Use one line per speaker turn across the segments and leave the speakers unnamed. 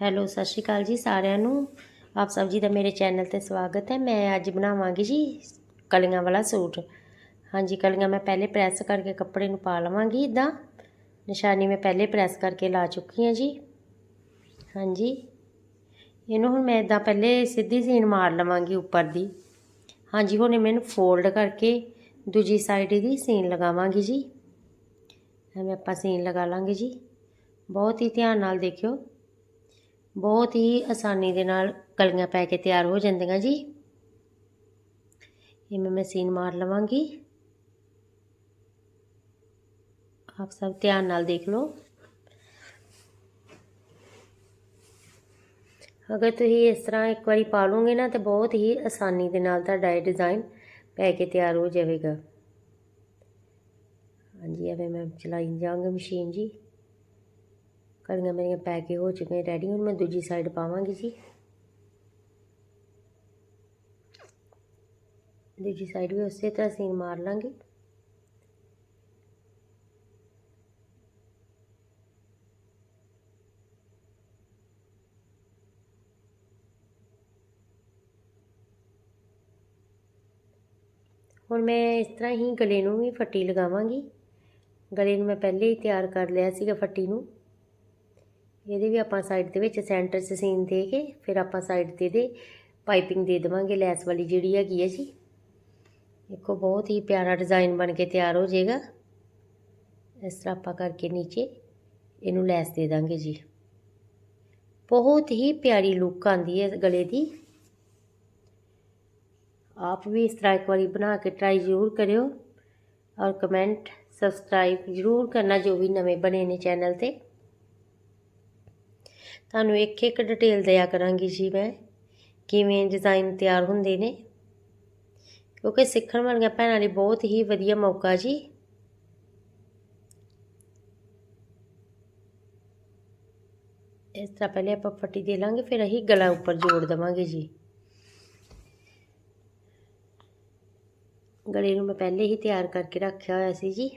Hello, ਸਤਿ ਸ਼੍ਰੀ ਅਕਾਲ ਜੀ ਸਾਰਿਆਂ ਨੂੰ। ਆਪ ਸਭ ਜੀ ਦਾ ਮੇਰੇ ਚੈਨਲ ਤੇ ਸਵਾਗਤ ਹੈ। ਮੈਂ ਅੱਜ ਬਣਾਵਾਂਗੀ ਜੀ ਕਲੀਆਂ ਵਾਲਾ ਸੂਟ। ਹਾਂਜੀ, ਕਲੀਆਂ ਮੈਂ ਪਹਿਲੇ ਪ੍ਰੈਸ ਕਰਕੇ ਕੱਪੜੇ ਨੂੰ ਪਾ ਲਵਾਂਗੀ ਇਦਾਂ। ਨਿਸ਼ਾਨੀ ਮੈਂ ਪਹਿਲੇ ਪ੍ਰੈਸ ਕਰਕੇ ਲਾ ਚੁੱਕੀ ਹਾਂ ਜੀ। ਹਾਂਜੀ। ਇਹਨੂੰ ਹੁਣ ਮੈਂ ਇਦਾਂ ਪਹਿਲੇ ਸਿੱਧੀ ਸੀਨ ਮਾਰ ਲਵਾਂਗੀ ਉੱਪਰ ਦੀ। ਹਾਂਜੀ, ਹੁਣ ਮੈਨੂੰ ਫੋਲਡ ਕਰਕੇ ਦੂਜੀ ਸਾਈਡ ਦੀ ਸੀਨ ਲਗਾਵਾਂਗੀ ਜੀ। ਐਵੇਂ ਆਪਾਂ ਸੀਨ ਲਗਾ ਲਾਂਗੇ ਜੀ। ਬਹੁਤ ਹੀ ਧਿਆਨ ਨਾਲ ਦੇਖਿਓ। ਬਹੁਤ ਹੀ ਆਸਾਨੀ ਦੇ ਨਾਲ ਕਲੀਆਂ ਪੈ ਕੇ ਤਿਆਰ ਹੋ ਜਾਂਦੀਆਂ ਜੀ। ਇਹ ਮੈਂ ਮਸ਼ੀਨ ਮਾਰ ਲਵਾਂਗੀ। ਆਪ ਸਭ ਧਿਆਨ ਨਾਲ ਦੇਖ ਲਓ। ਅਗਰ ਤੁਸੀਂ ਇਸ ਤਰ੍ਹਾਂ ਇੱਕ ਵਾਰੀ ਪਾ ਲਓਗੇ ਨਾ, ਤਾਂ ਬਹੁਤ ਹੀ ਆਸਾਨੀ ਦੇ ਨਾਲ ਤੁਹਾਡਾ ਇਹ ਡਿਜ਼ਾਈਨ ਪੈ ਕੇ ਤਿਆਰ ਹੋ ਜਾਵੇਗਾ। ਹਾਂਜੀ, ਐਵੇਂ ਮੈਂ ਚਲਾਈ ਜਾਵਾਂਗੀ ਮਸ਼ੀਨ ਜੀ। ਕਲੀਆਂ ਮੇਰੀਆਂ ਪੈ ਕੇ ਹੋ ਚੁੱਕੀਆਂ ਰੈਡੀ ਹੁਣ ਮੈਂ ਦੂਜੀ ਸਾਈਡ ਪਾਵਾਂਗੀ ਜੀ। ਦੂਜੀ ਸਾਈਡ ਵੀ ਉਸੇ ਤਰ੍ਹਾਂ ਸੀਨ ਮਾਰ ਲਾਂਗੇ। ਹੁਣ ਮੈਂ ਇਸ ਤਰ੍ਹਾਂ ਹੀ ਗਲੇ ਨੂੰ ਵੀ ਫੱਟੀ ਲਗਾਵਾਂਗੀ। ਗਲੇ ਨੂੰ ਮੈਂ ਪਹਿਲੇ ਹੀ ਤਿਆਰ ਕਰ ਲਿਆ ਸੀਗਾ ਫੱਟੀ ਨੂੰ। ਇਹਦੇ ਵੀ ਆਪਾਂ ਸਾਈਡ ਦੇ ਵਿੱਚ ਸੈਂਟਰ 'ਚ ਸੀਨ ਦੇ ਕੇ ਫਿਰ ਆਪਾਂ ਸਾਈਡ ਤੇ ਦੇ ਪਾਈਪਿੰਗ ਦੇ ਦੇਵਾਂਗੇ ਲੈਸ ਵਾਲੀ ਜਿਹੜੀ ਹੈਗੀ ਹੈ ਜੀ। ਦੇਖੋ ਬਹੁਤ ਹੀ ਪਿਆਰਾ ਡਿਜ਼ਾਈਨ ਬਣ ਕੇ ਤਿਆਰ ਹੋ ਜਾਏਗਾ। ਇਸ ਤਰ੍ਹਾਂ ਆਪਾਂ ਕਰਕੇ ਨੀਚੇ ਇਹਨੂੰ ਲੈਸ ਦੇ ਦਾਂਗੇ ਜੀ। ਬਹੁਤ ਹੀ ਪਿਆਰੀ ਲੁੱਕ ਆਂਦੀ ਹੈ ਗਲੇ ਦੀ। ਆਪ ਵੀ ਇਸ ਤਰ੍ਹਾਂ ਇੱਕ ਵਾਰੀ ਬਣਾ ਕੇ ਟਰਾਈ ਜ਼ਰੂਰ ਕਰਿਓ ਔਰ ਕਮੈਂਟ ਸਬਸਕ੍ਰਾਈਬ ਜ਼ਰੂਰ ਕਰਨਾ ਜੋ ਵੀ ਨਵੇਂ ਬਣੇ ਨੇ ਚੈਨਲ ਤੇ। ਤੁਹਾਨੂੰ ਇੱਕ ਇੱਕ ਡਿਟੇਲ ਦਿਆ ਕਰਾਂਗੀ ਜੀ ਮੈਂ, ਕਿਵੇਂ ਡਿਜ਼ਾਈਨ ਤਿਆਰ ਹੁੰਦੇ ਨੇ। ਕਿਉਂਕਿ ਸਿੱਖਣ ਵਾਲੀਆਂ ਭੈਣਾਂ ਲਈ ਬਹੁਤ ਹੀ ਵਧੀਆ ਮੌਕਾ ਜੀ। ਇਸ ਤਰ੍ਹਾਂ ਪਹਿਲੇ ਆਪਾਂ ਫੱਟੀ ਦੇ ਲਾਂਗੇ, ਫਿਰ ਅਸੀਂ ਗਲਾ ਉੱਪਰ ਜੋੜ ਦਵਾਂਗੇ ਜੀ। ਗਲੇ ਨੂੰ ਮੈਂ ਪਹਿਲੇ ਹੀ ਤਿਆਰ ਕਰਕੇ ਰੱਖਿਆ ਹੋਇਆ ਸੀ ਜੀ।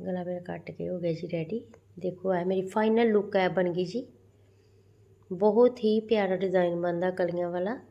ਗਲਾ ਮੇਰਾ ਕੱਟ ਕੇ ਹੋ ਗਿਆ ਜੀ ਰੈਡੀ ਦੇਖੋ, ਇਹ ਮੇਰੀ ਫਾਈਨਲ ਲੁੱਕ ਹੈ, ਬਣ ਗਈ ਜੀ। ਬਹੁਤ ਹੀ ਪਿਆਰਾ ਡਿਜ਼ਾਈਨ ਬਣਦਾ ਕਲੀਆਂ ਵਾਲਾ।